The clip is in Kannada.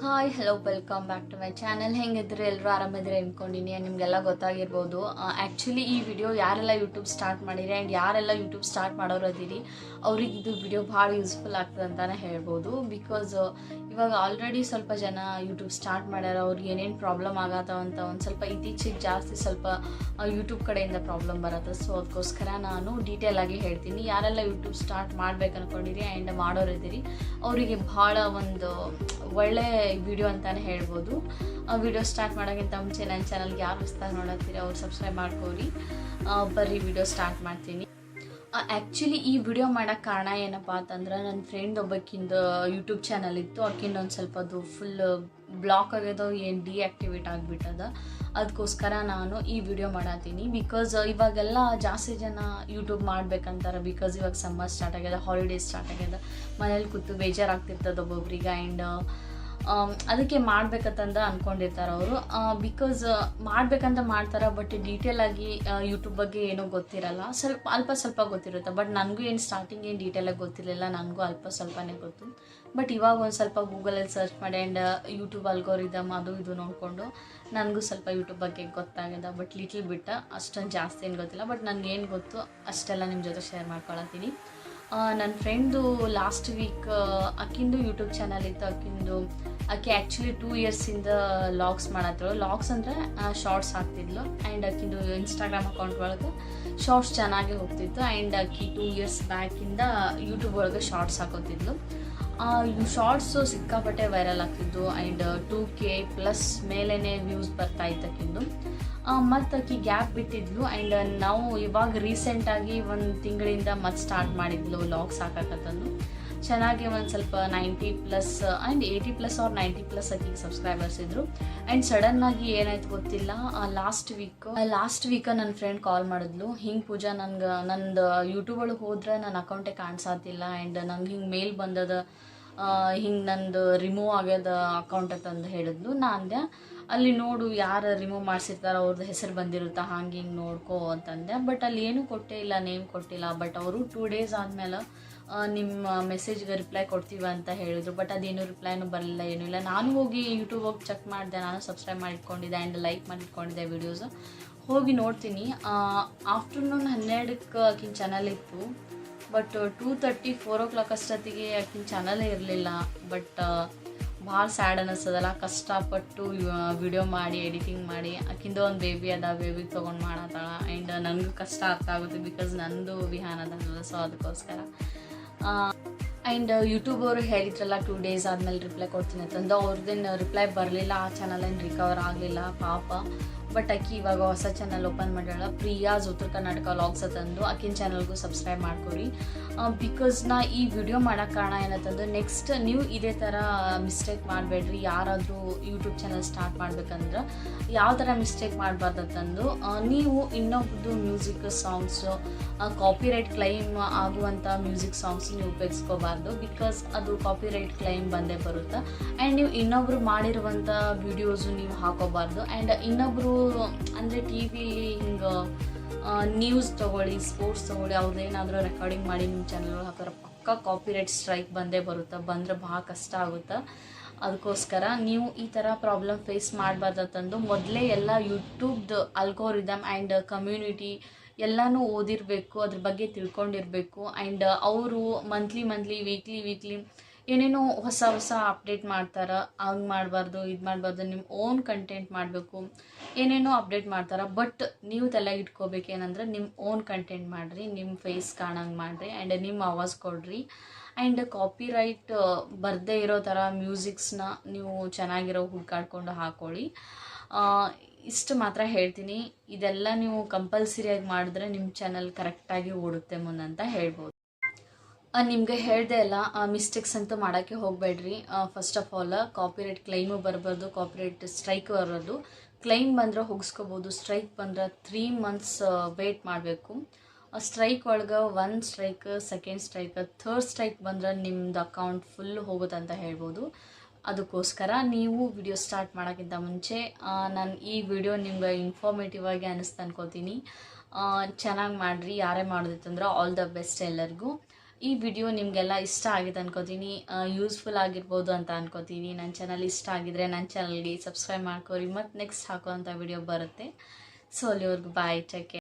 Hi hello welcome back to my channel ಹೆಂಗಿದ್ರೆ? ಎಲ್ಲರೂ ಆರಾಮಿದ್ರೆ ಅಂದ್ಕೊಂಡಿನಿ ನಿಮಗೆಲ್ಲ ಗೊತ್ತಾಗಿರ್ಬೋದು. ಆ್ಯಕ್ಚುಲಿ ಈ ವಿಡಿಯೋ ಯಾರೆಲ್ಲ ಯೂಟ್ಯೂಬ್ ಸ್ಟಾರ್ಟ್ ಮಾಡಿರಿ ಆ್ಯಂಡ್ ಯಾರೆಲ್ಲ ಯೂಟ್ಯೂಬ್ ಸ್ಟಾರ್ಟ್ ಮಾಡೋರು ಅದೀರಿ, ಅವ್ರಿಗೆ ಇದು ವಿಡಿಯೋ ಭಾಳ ಯೂಸ್ಫುಲ್ ಆಗ್ತದೆ ಅಂತಲೇ ಹೇಳ್ಬೋದು. ಬಿಕಾಸ್ ಇವಾಗ ಆಲ್ರೆಡಿ ಸ್ವಲ್ಪ ಜನ ಯೂಟ್ಯೂಬ್ ಸ್ಟಾರ್ಟ್ ಮಾಡ್ಯಾರ, ಅವ್ರಿಗೆ ಏನೇನು ಪ್ರಾಬ್ಲಮ್ ಆಗತ್ತವ ಅಂತ ಒಂದು ಸ್ವಲ್ಪ ಇತ್ತೀಚೆಗೆ ಜಾಸ್ತಿ ಸ್ವಲ್ಪ ಯೂಟ್ಯೂಬ್ ಕಡೆಯಿಂದ ಪ್ರಾಬ್ಲಮ್ ಬರತ್ತೆ. ಸೊ ಅದಕ್ಕೋಸ್ಕರ ನಾನು ಡೀಟೇಲ್ ಆಗಿ ಹೇಳ್ತೀನಿ. ಯಾರೆಲ್ಲ ಯೂಟ್ಯೂಬ್ ಸ್ಟಾರ್ಟ್ ಮಾಡ್ಬೇಕು ಅನ್ಕೊಂಡಿರಿ ಆ್ಯಂಡ್ ಮಾಡೋರಿದ್ದೀರಿ, ಅವರಿಗೆ ಭಾಳ ಒಂದು ಒಳ್ಳೆ ವಿಡಿಯೋ ಅಂತಾನೆ ಹೇಳ್ಬೋದು. ವಿಡಿಯೋ ಸ್ಟಾರ್ಟ್ ಮಾಡೋಕ್ಕಿಂತ ಮುಂಚೆ ನನ್ನ ಚಾನಲ್ಗೆ ಯಾರು ಹೊಸ್ದಾಗಿ ನೋಡತ್ತೀರಿ ಅವ್ರು ಸಬ್ಸ್ಕ್ರೈಬ್ ಮಾಡ್ಕೋರಿ ಬರ್ರಿ ವಿಡಿಯೋ ಸ್ಟಾರ್ಟ್ ಮಾಡ್ತೀನಿ. ಆ್ಯಕ್ಚುಲಿ ಈ ವಿಡಿಯೋ ಮಾಡೋಕ್ಕೆ ಕಾರಣ ಏನಪ್ಪ ಅಂತಂದ್ರೆ ನನ್ನ ಫ್ರೆಂಡ್ ಒಬ್ಬಕ್ಕಿಂದ ಯೂಟ್ಯೂಬ್ ಚಾನಲ್ ಇತ್ತು. ಅಕ್ಕಿಂದ ಒಂದು ಸ್ವಲ್ಪ ಅದು ಫುಲ್ ಬ್ಲಾಕ್ ಆಗ್ಯದ ಏನು ಡಿಆಕ್ಟಿವೇಟ್ ಆಗಿಬಿಟ್ಟದ. ಅದಕ್ಕೋಸ್ಕರ ನಾನು ಈ ವಿಡಿಯೋ ಮಾಡತ್ತೀನಿ ಬಿಕಾಸ್ ಇವಾಗೆಲ್ಲ ಜಾಸ್ತಿ ಜನ ಯೂಟ್ಯೂಬ್ ಮಾಡ್ಬೇಕಂತಾರೆ. ಬಿಕಾಸ್ ಇವಾಗ ಸಮ್ಮರ್ ಸ್ಟಾರ್ಟ್ ಆಗ್ಯದ ಹಾಲಿಡೇಸ್ ಸ್ಟಾರ್ಟ್ ಆಗ್ಯದ. ಮನೇಲಿ ಕೂತು ಬೇಜಾರಾಗ್ತಿರ್ತದೆ ಒಬ್ಬೊಬ್ರಿಗೆ. ಆ್ಯಂಡ್ ಅದಕ್ಕೆ ಮಾಡ್ಬೇಕಂತಂದ ಅಂದ್ಕೊಂಡಿರ್ತಾರೆ ಅವರು. ಬಿಕಾಸ್ ಮಾಡ್ಬೇಕಂತ ಮಾಡ್ತಾರೆ ಬಟ್ ಡೀಟೇಲ್ ಆಗಿ ಯೂಟ್ಯೂಬ್ ಬಗ್ಗೆ ಏನೂ ಗೊತ್ತಿರಲ್ಲ. ಸ್ವಲ್ಪ, ಅಲ್ಪ ಸ್ವಲ್ಪ ಗೊತ್ತಿರುತ್ತೆ ಬಟ್ ನನಗೂ ಏನು ಸ್ಟಾರ್ಟಿಂಗ್ ಏನು ಡೀಟೇಲಾಗಿ ಗೊತ್ತಿರಲಿಲ್ಲ, ನನಗೂ ಅಲ್ಪ ಸ್ವಲ್ಪನೇ ಗೊತ್ತು. ಬಟ್ ಇವಾಗ ಒಂದು ಸ್ವಲ್ಪ ಗೂಗಲಲ್ಲಿ ಸರ್ಚ್ ಮಾಡಿ ಆ್ಯಂಡ್ ಯೂಟ್ಯೂಬ್ ಅಲ್ಗೋರಿದಮ್ ಅದು ಇದು ನೋಡಿಕೊಂಡು, ನನಗೂ ಸ್ವಲ್ಪ ಯೂಟ್ಯೂಬ್ ಬಗ್ಗೆ ಗೊತ್ತಾಗಿದೆ ಬಟ್ ಲಿಟ್ಲ್ ಬಿಟ್ಟ ಅಷ್ಟೊಂದು ಜಾಸ್ತಿ ಏನು ಗೊತ್ತಿಲ್ಲ ಬಟ್ ನನಗೇನು ಗೊತ್ತು, ಅಷ್ಟೆಲ್ಲ ನಿಮ್ಮ ಜೊತೆ ಶೇರ್ ಮಾಡ್ಕೊಳತ್ತೀನಿ. ನನ್ನ ಫ್ರೆಂಡು ಲಾಸ್ಟ್ ವೀಕ್ ಅಕ್ಕಿಂದು ಯೂಟ್ಯೂಬ್ ಚಾನಲ್ ಇತ್ತು. ಅಕ್ಕಿಂದು ಆಕೆ ಆ್ಯಕ್ಚುಲಿ ಟೂ ಇಯರ್ಸಿಂದ ಲಾಗ್ಸ್ ಮಾಡತ್ತಳು ಲಾಗ್ಸ್ ಅಂದರೆ ಶಾರ್ಟ್ಸ್ ಹಾಕ್ತಿದ್ಲು. ಆ್ಯಂಡ್ ಆಕಿಂದು ಇನ್ಸ್ಟಾಗ್ರಾಮ್ ಅಕೌಂಟ್ ಒಳಗೆ ಶಾರ್ಟ್ಸ್ ಚೆನ್ನಾಗಿ ಹೋಗ್ತಿತ್ತು. ಆ್ಯಂಡ್ ಆಕಿ ಟೂ ಇಯರ್ಸ್ ಬ್ಯಾಕಿಂದ ಯೂಟ್ಯೂಬ್ ಒಳಗೆ ಶಾರ್ಟ್ಸ್ ಹಾಕೋತಿದ್ಲು. ಶಾರ್ಟ್ಸು ಸಿಕ್ಕಾಪಟ್ಟೆ ವೈರಲ್ ಆಗ್ತಿದ್ದು ಆ್ಯಂಡ್ ಟೂ ಕೆ ಪ್ಲಸ್ ಮೇಲೇ ವ್ಯೂಸ್ ಬರ್ತಾ ಇದ್ದಕ್ಕಿಂದು ಮತ್ತು ಆಕಿ ಗ್ಯಾಪ್ ಬಿಟ್ಟಿದ್ಲು ಆ್ಯಂಡ್ ನಾವು ಇವಾಗ ರೀಸೆಂಟಾಗಿ ಒಂದು ತಿಂಗಳಿಂದ ಮತ್ತೆ ಸ್ಟಾರ್ಟ್ ಮಾಡಿದ್ಲು ಲಾಗ್ಸ್ ಹಾಕಕತ್ತಂದು ಚೆನ್ನಾಗಿ ಒಂದು ಸ್ವಲ್ಪ ninety plus and eighty plus ಅವ್ರ ನೈಂಟಿ ಪ್ಲಸ್ ಆಕಿಗೆ ಸಬ್ಸ್ಕ್ರೈಬರ್ಸ್ ಇದ್ದರು ಆ್ಯಂಡ್ ಸಡನ್ನಾಗಿ ಏನಾಯ್ತು ಗೊತ್ತಿಲ್ಲ ಲಾಸ್ಟ್ ವೀಕ್ ಲಾಸ್ಟ್ ವೀಕ ನನ್ನ ಫ್ರೆಂಡ್ ಕಾಲ್ ಮಾಡಿದ್ಲು. ಹಿಂಗೆ ಪೂಜಾ, ನನ್ಗೆ, ನಂದು ಯೂಟ್ಯೂಬ್ ಒಳಗೆ ಹೋದ್ರೆ ನನ್ನ ಅಕೌಂಟೇ ಕಾಣಿಸಾತಿಲ್ಲ ಆ್ಯಂಡ್ ನಂಗೆ ಹಿಂಗೆ ಮೇಲ್ ಬಂದದ ಹಿಂಗೆ ನಂದು ರಿಮೂವ್ ಆಗ್ಯದ ಅಕೌಂಟ್ ಅಂತಂದು ಹೇಳಿದ್ಲು. ನಾ ಅಂದೆ, ಅಲ್ಲಿ ನೋಡು ಯಾರು ರಿಮೂವ್ ಮಾಡಿಸಿರ್ತಾರೋ ಅವ್ರದ್ದು ಹೆಸರು ಬಂದಿರುತ್ತಾ, ಹಂಗೆ ಹಿಂಗೆ ನೋಡ್ಕೋ ಅಂತಂದೆ ಬಟ್ ಅಲ್ಲಿ ಏನೂ ಕೊಟ್ಟೇ ಇಲ್ಲ ನೇಮ್ ಕೊಟ್ಟಿಲ್ಲ. ಬಟ್ ಅವರು ಟೂ ಡೇಸ್ ಆದಮೇಲೆ ನಿಮ್ಮ ಮೆಸೇಜ್ಗೆ ರಿಪ್ಲೈ ಕೊಡ್ತೀವಿ ಅಂತ ಹೇಳಿದ್ರು ಬಟ್ ಅದೇನು ರಿಪ್ಲೈನೂ ಬರಲಿಲ್ಲ, ಏನೂ ಇಲ್ಲ. ನಾನು ಹೋಗಿ ಯೂಟ್ಯೂಬ್ ಹೋಗಿ ಚೆಕ್ ಮಾಡಿದೆ, ನಾನು ಸಬ್ಸ್ಕ್ರೈಬ್ ಮಾಡಿಟ್ಕೊಂಡಿದ್ದೆ ಆ್ಯಂಡ್ ಲೈಕ್ ಮಾಡಿಟ್ಕೊಂಡಿದ್ದೆ ವೀಡಿಯೋಸು ಹೋಗಿ ನೋಡ್ತೀನಿ. ಆಫ್ಟರ್ನೂನ್ ಹನ್ನೆರಡಕ್ಕೆ ಆಕಿನ ಚಾನಲ್ ಇತ್ತು but two thirty four o'clock ಅಷ್ಟೊತ್ತಿಗೆ ಆಕಿನ ಚಾನಲೇ ಇರಲಿಲ್ಲ. ಬಟ್ ಭಾಳ ಸ್ಯಾಡ್ ಅನ್ನಿಸ್ತದಲ್ಲ ಕಷ್ಟಪಟ್ಟು ವಿಡಿಯೋ ಮಾಡಿ ಎಡಿಟಿಂಗ್ ಮಾಡಿ, ಆಕಿಂದು ಒಂದು ಬೇಬಿ ಅದ ಬೇಬಿಗೆ ತೊಗೊಂಡು ಮಾಡತ್ತಾಳ. ಆ್ಯಂಡ್ ನನಗೂ ಕಷ್ಟ ಅರ್ಥ ಆಗುತ್ತೆ ಬಿಕಾಸ್ ನಂದು ವಿಹಾನ ಅದಲ್ಲ ಸೊ ಅದಕ್ಕೋಸ್ಕರ. ಆ್ಯಂಡ್ ಯೂಟ್ಯೂಬ್ ಅವರು ಹೇಳಿದ್ರಲ್ಲ ಟೂ ಡೇಸ್ ಆದಮೇಲೆ ರಿಪ್ಲೈ ಕೊಡ್ತೀನಿ ಅಂತಂದು. ಅವ್ರದ್ದೇನು ರಿಪ್ಲೈ ಬರಲಿಲ್ಲ, ಆ ಚಾನಲ್ ಏನು ರಿಕವರ್ ಆಗಲಿಲ್ಲ, ಪಾಪ. ಬಟ್ ಆಕಿ ಇವಾಗ ಹೊಸ ಚಾನಲ್ ಓಪನ್ ಮಾಡ್ಯಾಳ. ಪ್ರಿಯಾಸ್ ಉತ್ತರ ಕರ್ನಾಟಕ ವ್ಲಾಗ್ಸ್ ಅಂತಂದು ಆಕಿನ ಚಾನಲ್ಗೂ ಸಬ್ಸ್ಕ್ರೈಬ್ ಮಾಡ್ಕೊರಿ ಬಿಕಾಸ್ ನಾ ಈ ವಿಡಿಯೋ ಮಾಡೋಕ್ಕೆ ಕಾರಣ ಏನಂತಂದ್ರೆ ನೆಕ್ಸ್ಟ್ ನೀವು ಇದೇ ಥರ ಮಿಸ್ಟೇಕ್ ಮಾಡಬೇಡ್ರಿ, ಯಾರಾದರೂ ಯೂಟ್ಯೂಬ್ ಚಾನಲ್ ಸ್ಟಾರ್ಟ್ ಮಾಡ್ಬೇಕಂದ್ರೆ ಯಾವ ಥರ ಮಿಸ್ಟೇಕ್ ಮಾಡಬಾರ್ದಂತಂದು ನೀವು ಇನ್ನೊಬ್ದು ಮ್ಯೂಸಿಕ್ ಸಾಂಗ್ಸು ಕಾಪಿರೈಟ್ ಕ್ಲೈಮ್ ಆಗುವಂಥ ಮ್ಯೂಸಿಕ್ ಸಾಂಗ್ಸ್ ನೀವು ಉಪಯೋಗಿಸ್ಕೋಬಾರ್ದು ಬಿಕಾಸ್ ಅದು ಕಾಪಿರೈಟ್ ಕ್ಲೈಮ್ ಬಂದೇ ಬರುತ್ತೆ. ಆ್ಯಂಡ್ ನೀವು ಇನ್ನೊಬ್ರು ಮಾಡಿರುವಂಥ ವಿಡಿಯೋಸು ನೀವು ಹಾಕೋಬಾರ್ದು. ಆ್ಯಂಡ್ ಇನ್ನೊಬ್ಬರು ಅಂದರೆ ಟಿ ವಿಲಿ ಹಿಂಗೆ ನ್ಯೂಸ್ ತೊಗೊಳ್ಳಿ ಸ್ಪೋರ್ಟ್ಸ್ ತೊಗೊಳ್ಳಿ ಅವ್ರದ್ದೇನಾದರೂ ರೆಕಾರ್ಡಿಂಗ್ ಮಾಡಿ ನಿಮ್ಮ ಚಾನಲ್ ಹಾಕೋರ ಪಕ್ಕ ಕಾಪಿರೈಟ್ ಸ್ಟ್ರೈಕ್ ಬಂದೇ ಬರುತ್ತೆ? ಬಂದರೆ ಭಾಳ ಕಷ್ಟ ಆಗುತ್ತೆ? ಅದಕ್ಕೋಸ್ಕರ ನೀವು ಈ ಥರ ಪ್ರಾಬ್ಲಮ್ ಫೇಸ್ ಮಾಡಬಾರ್ದಂತಂದು ಮೊದಲೇ ಎಲ್ಲ ಯೂಟ್ಯೂಬ್ದು ಅಲ್ಗೋರಿದಮ್ ಆ್ಯಂಡ್ ಕಮ್ಯುನಿಟಿ ಎಲ್ಲನೂ ಓದಿರಬೇಕು, ಅದ್ರ ಬಗ್ಗೆ ತಿಳ್ಕೊಂಡಿರಬೇಕು. ಆ್ಯಂಡ್ ಅವರು ಮಂತ್ಲಿ ಮಂತ್ಲಿ ವೀಕ್ಲಿ ವೀಕ್ಲಿ ಏನೇನೋ ಹೊಸ ಹೊಸ ಅಪ್ಡೇಟ್ ಮಾಡ್ತಾರೆ ಹಂಗೆ ಮಾಡಬಾರ್ದು ಇದು ಮಾಡಬಾರ್ದು ನಿಮ್ಮ ಓನ್ ಕಂಟೆಂಟ್ ಮಾಡಬೇಕು. ಏನೇನೋ ಅಪ್ಡೇಟ್ ಮಾಡ್ತಾರೆ ಬಟ್ ನೀವು ತಲೆಗೆ ಇಟ್ಕೋಬೇಕೇನಂದ್ರೆ ನಿಮ್ಮ ಓನ್ ಕಂಟೆಂಟ್ ಮಾಡಿರಿ ನಿಮ್ಮ ಫೇಸ್ ಕಾಣಂಗೆ ಮಾಡಿರಿ ಆ್ಯಂಡ್ ನಿಮ್ಮ ಆವಾಜ್ ಕೊಡ್ರಿ. ಆ್ಯಂಡ್ ಕಾಪಿ ರೈಟ್ ಬರದೇ ಇರೋ ಥರ ಮ್ಯೂಸಿಕ್ಸ್ನ ನೀವು ಚೆನ್ನಾಗಿರೋ ಹುಡ್ಕಾಡ್ಕೊಂಡು ಹಾಕೊಳ್ಳಿ. ಇಷ್ಟು ಮಾತ್ರ ಹೇಳ್ತೀನಿ. ಇದೆಲ್ಲ ನೀವು ಕಂಪಲ್ಸರಿಯಾಗಿ ಮಾಡಿದ್ರೆ ನಿಮ್ಮ ಚಾನಲ್ ಕರೆಕ್ಟಾಗಿ ಓಡುತ್ತೆ ಮುಂದಂತ ಹೇಳ್ಬೋದು. ನಿಮಗೆ ಹೇಳಿದೆ ಅಲ್ಲ ಮಿಸ್ಟೇಕ್ಸ್ ಅಂತೂ ಮಾಡೋಕ್ಕೆ ಹೋಗಬೇಡ್ರಿ. First of all copyright claim ಬರಬಾರ್ದು ಕಾಪಿರೈಟ್ ಸ್ಟ್ರೈಕ್ ಬರೋದು. ಕ್ಲೈಮ್ ಬಂದರೆ ಹೋಗಿಸ್ಕೋಬೋದು ಸ್ಟ್ರೈಕ್ ಬಂದ್ರೆ ತ್ರೀ ಮಂತ್ಸ್ ವೇಟ್ ಮಾಡಬೇಕು. ಸ್ಟ್ರೈಕ್ ಒಳಗೆ one strike second strike third strike ಬಂದ್ರೆ ನಿಮ್ದು ಅಕೌಂಟ್ ಫುಲ್ ಹೋಗುತ್ತಂತ ಹೇಳ್ಬೋದು. ಅದಕ್ಕೋಸ್ಕರ ನೀವು ವಿಡಿಯೋ ಸ್ಟಾರ್ಟ್ ಮಾಡೋಕ್ಕಿಂತ ಮುಂಚೆ ನಾನು ಈ ವಿಡಿಯೋ ನಿಮ್ಗೆ ಇನ್ಫಾರ್ಮೇಟಿವ್ ಆಗಿ ಅನ್ನಿಸ್ತು ಅನ್ಕೋತೀನಿ. ಚೆನ್ನಾಗಿ ಮಾಡಿರಿ, ಯಾರೇ ಮಾಡೋದಿತ್ತಂದ್ರೆ ಆಲ್ ದ ಬೆಸ್ಟ್ ಎಲ್ಲರಿಗೂ. ಈ ವಿಡಿಯೋ ನಿಮಗೆಲ್ಲ ಇಷ್ಟ ಆಗಿದೆ ಅನ್ಕೋತೀನಿ. ಯೂಸ್ಫುಲ್ ಆಗಿರ್ಬೋದು ಅಂತ ಅನ್ಕೋತೀನಿ. ನನ್ನ ಚಾನಲ್ ಇಷ್ಟ ಆಗಿದ್ರೆ ನನ್ನ ಚಾನಲ್ಗೆ ಸಬ್ಸ್ಕ್ರೈಬ್ ಮಾಡ್ಕೋರಿ. ಮತ್ತು ನೆಕ್ಸ್ಟ್ ಹಾಕುವಂಥ ವಿಡಿಯೋ ಬರುತ್ತೆ. ಸೊ ಅಲ್ಲಿವರೆಗೂ ಬಾಯ್ ಟೇಕ್